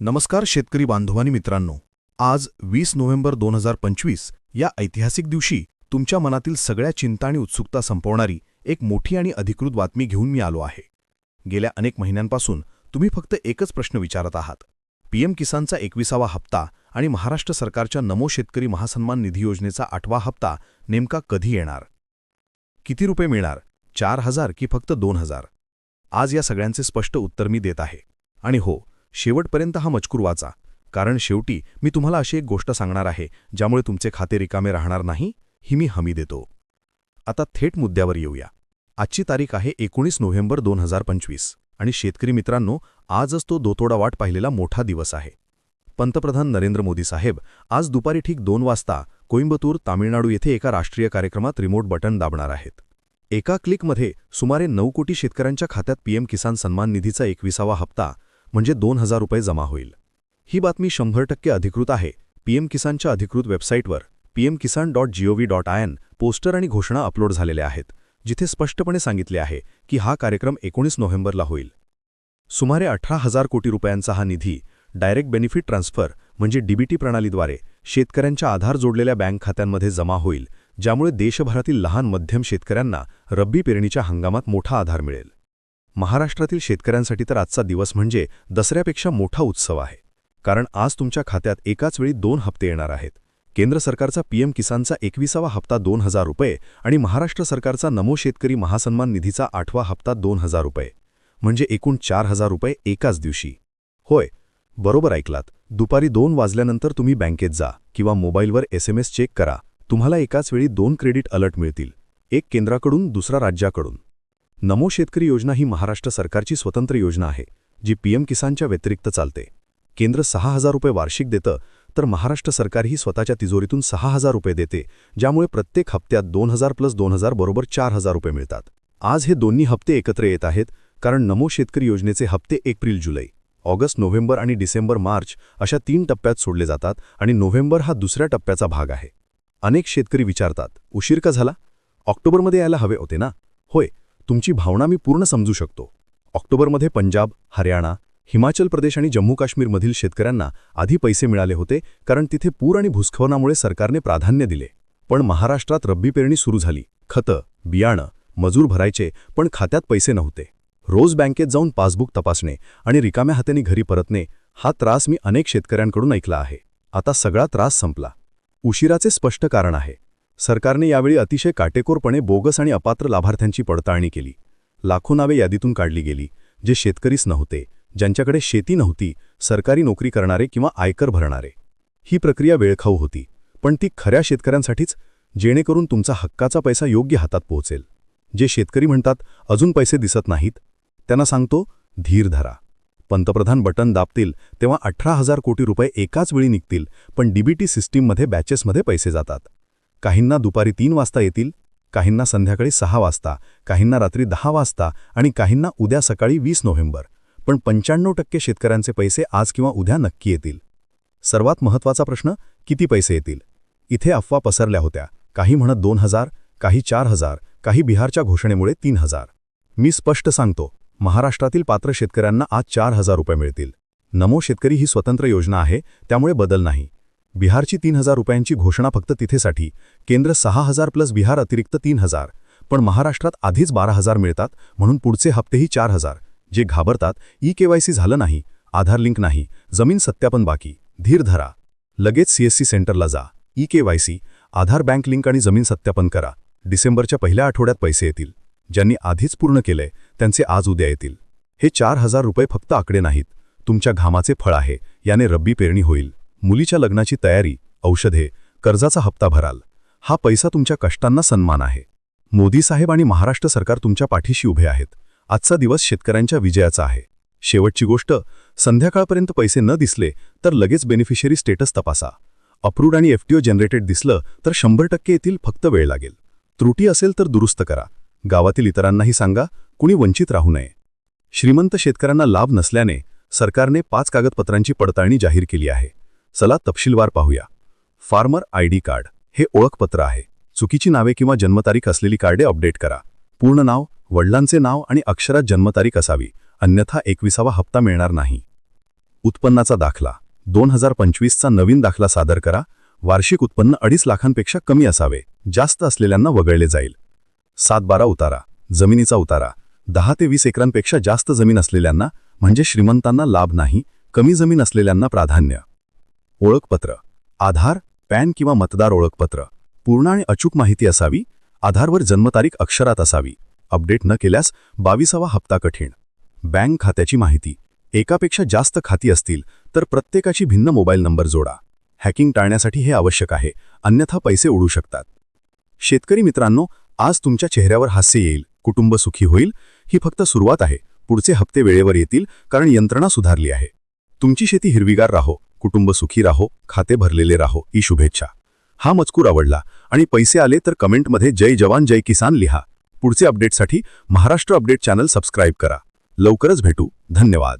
नमस्कार शेतकरी बांधवानी मित्रांनो. आज वीस नोव्हेंबर दोन हजार पंचवीस या ऐतिहासिक दिवशी तुमच्या मनातील सगळ्या चिंता आणि उत्सुकता संपवणारी एक मोठी आणि अधिकृत बातमी घेऊन मी आलो आहे. गेल्या अनेक महिन्यांपासून तुम्ही फक्त एकच प्रश्न विचारत आहात. पीएम किसानचा एकविसावा हप्ता आणि महाराष्ट्र सरकारच्या नमो शेतकरी महासन्मान निधी योजनेचा आठवा हप्ता नेमका कधी येणार? किती रुपये मिळणार? चार हजार की फक्त दोन हजार? आज या सगळ्यांचे स्पष्ट उत्तर मी देत आहे. आणि हो शेवटपर्यंत हा मजकूर वाचा. कारण शेवटी मी तुम्हाला अशी एक गोष्ट सांगणार आहे ज्यामुळे तुमचे खाते रिकामे राहणार नाही ही मी हमी देतो. आता थेट मुद्द्यावर येऊया. आजची तारीख आहे एकोणीस नोव्हेंबर दोन हजार पंचवीस आणि शेतकरी मित्रांनो आजच तो दोतोडा वाट पाहिलेला मोठा दिवस आहे. पंतप्रधान नरेंद्र मोदी साहेब आज दुपारी ठीक दोन वाजता कोइंबतूर तामिळनाडू येथे एका राष्ट्रीय कार्यक्रमात रिमोट बटन दाबणार आहेत. एका क्लिकमध्ये सुमारे नऊ कोटी शेतकऱ्यांच्या खात्यात पीएम किसान सन्मान निधीचा एकविसावा हप्ता म्हणजे दोन हजार रुपये जमा होईल. ही बातमी शंभर टक्के अधिकृत आहे. पीएम किसानच्या अधिकृत वेबसाईटवर PM Kisan dot G O V dot I N poster आणि घोषणा अपलोड झालेल्या आहेत जिथे स्पष्टपणे सांगितले आहे की हा कार्यक्रम एकोणीस नोव्हेंबरला होईल. सुमारे अठरा हजार कोटी रुपयांचा हा निधी डायरेक्ट बेनिफिट ट्रान्स्फर म्हणजे डीबीटी प्रणालीद्वारे शेतकऱ्यांच्या आधार जोडलेल्या बँक खात्यांमध्ये जमा होईल ज्यामुळे देशभरातील लहान मध्यम शेतकऱ्यांना रब्बी पेरणीच्या हंगामात मोठा आधार मिळेल. महाराष्ट्रातील शेतकऱ्यांसाठी तर आजचा दिवस म्हणजे दसऱ्यापेक्षा मोठा उत्सव आहे. कारण आज तुमच्या खात्यात एकाच वेळी दोन हप्ते येणार आहेत. केंद्र सरकारचा पीएम किसानचा एकविसावा हप्ता दोन हजार रुपये आणि महाराष्ट्र सरकारचा नमो शेतकरी महासन्मान निधीचा आठवा हप्ता दोन हजार रुपये. म्हणजे एकूण चार हजार रुपये एकाच दिवशी. होय बरोबर ऐकलात. दुपारी दोन वाजल्यानंतर तुम्ही बँकेत जा किंवा मोबाईलवर एसएमएस चेक करा. तुम्हाला एकाच वेळी दोन क्रेडिट अलर्ट मिळतील. एक केंद्राकडून दुसरा राज्याकडून. नमो शेतकरी योजना ही महाराष्ट्र सरकारची स्वतंत्र योजना आहे जी पीएम किसानच्या व्यतिरिक्त चालते. केंद्र सहा हजार रुपये वार्षिक देतं तर महाराष्ट्र सरकारही स्वतःच्या तिजोरीतून सहा हजार रुपये देते ज्यामुळे प्रत्येक हप्त्यात दोन हजार प्लस दोन हजार बरोबर चार हजार रुपये मिळतात. आज हे दोन्ही हप्ते एकत्र येत आहेत कारण नमो शेतकरी योजनेचे हप्ते एप्रिल जुलै ऑगस्ट नोव्हेंबर आणि डिसेंबर मार्च अशा तीन टप्प्यात सोडले जातात आणि नोव्हेंबर हा दुसऱ्या टप्प्याचा भाग आहे. अनेक शेतकरी विचारतात उशीर का झाला? ऑक्टोबरमध्ये यायला हवे होते ना? होय तुमची भावना मी पूर्ण समजू शकतो. ऑक्टोबरमध्ये पंजाब हरियाणा हिमाचल प्रदेश आणि जम्मू काश्मीरमधील शेतकऱ्यांना आधी पैसे मिळाले होते कारण तिथे पूर आणि भूस्खलनामुळे सरकारने प्राधान्य दिले. पण महाराष्ट्रात रब्बी पेरणी सुरू झाली. खतं बियाणं मजूर भरायचे पण खात्यात पैसे नव्हते. रोज बँकेत जाऊन पासबुक तपासणे आणि रिकाम्या हाताने घरी परतणे हा त्रास मी अनेक शेतकऱ्यांकडून ऐकला आहे. आता सगळा त्रास संपला. उशिराचे स्पष्ट कारण आहे. सरकारने यावेळी अतिशय काटेकोरपणे बोगस आणि अपात्र लाभार्थ्यांची पडताळणी केली. लाखो नावे यादीतून काढली गेली जे शेतकरीच नव्हते ज्यांच्याकडे शेती नव्हती सरकारी नोकरी करणारे किंवा आयकर भरणारे. ही प्रक्रिया वेळखाऊ होती पण ती खऱ्या शेतकऱ्यांसाठीच जेणेकरून तुमचा हक्काचा पैसा योग्य हातात पोहोचेल. जे शेतकरी म्हणतात अजून पैसे दिसत नाहीत त्यांना सांगतो धीर धरा. पंतप्रधान बटन दाबतील तेव्हा अठरा हजार कोटी रुपये एकाच वेळी निघतील पण डीबीटी सिस्टीममध्ये बॅचेसमध्ये पैसे जातात. काहींना दुपारी तीन वाजता येतील काहींना संध्याकाळी सहा वाजता काहींना रात्री दहा वाजता आणि काहींना उद्या सकाळी वीस नोव्हेंबर. पण पंच्याण्णव टक्के शेतकऱ्यांचे पैसे आज किंवा उद्या नक्की येतील. सर्वात महत्त्वाचा प्रश्न किती पैसे येतील? इथे अफवा पसरल्या होत्या. काही म्हणत दोन हजार काही चार हजार काही बिहारच्या घोषणेमुळे तीन हजार. मी स्पष्ट सांगतो महाराष्ट्रातील पात्र शेतकऱ्यांना आज चार हजार रुपये मिळतील. नमो शेतकरी ही स्वतंत्र योजना आहे त्यामुळे बदल नाही. बिहारची तीन हजार रुपयांची घोषणा फक्त तिथेसाठी. केंद्र सहा हजार प्लस बिहार अतिरिक्त तीन हजार. पण महाराष्ट्रात आधीच बारा हजार मिळतात म्हणून पुढचे हप्तेही चार हजार. जे घाबरतात ई केवायसी झालं नाही आधार लिंक नाही जमीन सत्यापन बाकी. धीर धरा. लगेच सीएससी सेंटरला जा. E KYC Aadhaar bank link आणि जमीन सत्यापन करा. डिसेंबरच्या पहिल्या आठवड्यात पैसे येतील. ज्यांनी आधीच पूर्ण केलंय त्यांचे आज उद्या येतील. हे चार हजार रुपये फक्त आकडे नाहीत. तुमच्या घामाचे फळ आहे याने रब्बी पेरणी होईल. मुलीच्या लग्नाची तयारी औषधे कर्जाचा हप्ता भराल. हा पैसा तुमच्या कष्टांना सन्मान आहे. मोदी साहेब आणि महाराष्ट्र सरकार तुमच्या पाठीशी उभे आहेत. आजचा दिवस शेतकऱ्यांच्या विजयाचा आहे. शेवटची गोष्ट संध्याकाळपर्यंत पैसे न दिसले तर लगेच बेनिफिशरी स्टेटस तपासा. अप्रूव्ड आणि एफटीओ जनरेटेड दिसलं तर शंभर टक्के येतील फक्त वेळ लागेल. त्रुटी असेल तर दुरुस्त करा. गावातील इतरांनाही सांगा कुणी वंचित राहू नये. श्रीमंत शेतकऱ्यांना लाभ नसल्याने सरकारने पाच कागदपत्रांची पडताळणी जाहीर केली आहे. चला तपशीलवार पाहूया. फार्मर आय डी कार्ड हे ओळखपत्र आहे. चुकीची नावे किंवा जन्मतारीख असलेली कार्डे अपडेट करा. पूर्ण नाव वडिलांचे नाव आणि अक्षरात जन्मतारीख असावी. अन्यथा एकविसावा हप्ता मिळणार नाही. उत्पन्नाचा दाखला. दोन हजार पंचवीसचा नवीन दाखला सादर करा. वार्षिक उत्पन्न अडीच लाखांपेक्षा कमी असावे. जास्त असलेल्यांना वगळले जाईल. सात बारा उतारा. जमिनीचा उतारा. दहा ते वीस एकरांपेक्षा जास्त जमीन असलेल्यांना म्हणजे श्रीमंतांना लाभ नाही कमी जमीन असलेल्यांना प्राधान्य. ओळखपत्र. आधार पॅन किंवा मतदार ओळखपत्र. पूर्ण आणि अचूक माहिती असावी. आधारवर जन्मतारीख अक्षरात असावी. अपडेट न केल्यास बावीसावा हप्ता कठीण. बँक खात्याची माहिती. एकापेक्षा जास्त खाती असतील तर प्रत्येकाची भिन्न मोबाईल नंबर जोडा. हॅकिंग टाळण्यासाठी हे आवश्यक आहे. अन्यथा पैसे उडू शकतात. शेतकरी मित्रांनो आज तुमच्या चेहऱ्यावर हास्य येईल. कुटुंब सुखी होईल. ही फक्त सुरुवात आहे. पुढचे हप्ते वेळेवर येतील कारण यंत्रणा सुधारली आहे. तुमची शेती हिरवीगार राहो. कुटुंब सुखी राहो खाते भरलेले राहो ही शुभेच्छा. हा मजकूर आवडला. आणि पैसे आले तर कमेंटमध्ये जय जवान जय किसान लिहा. पुढचे अपडेटसाठी महाराष्ट्र अपडेट चॅनल सबस्क्राईब करा. लवकरच भेटू. धन्यवाद.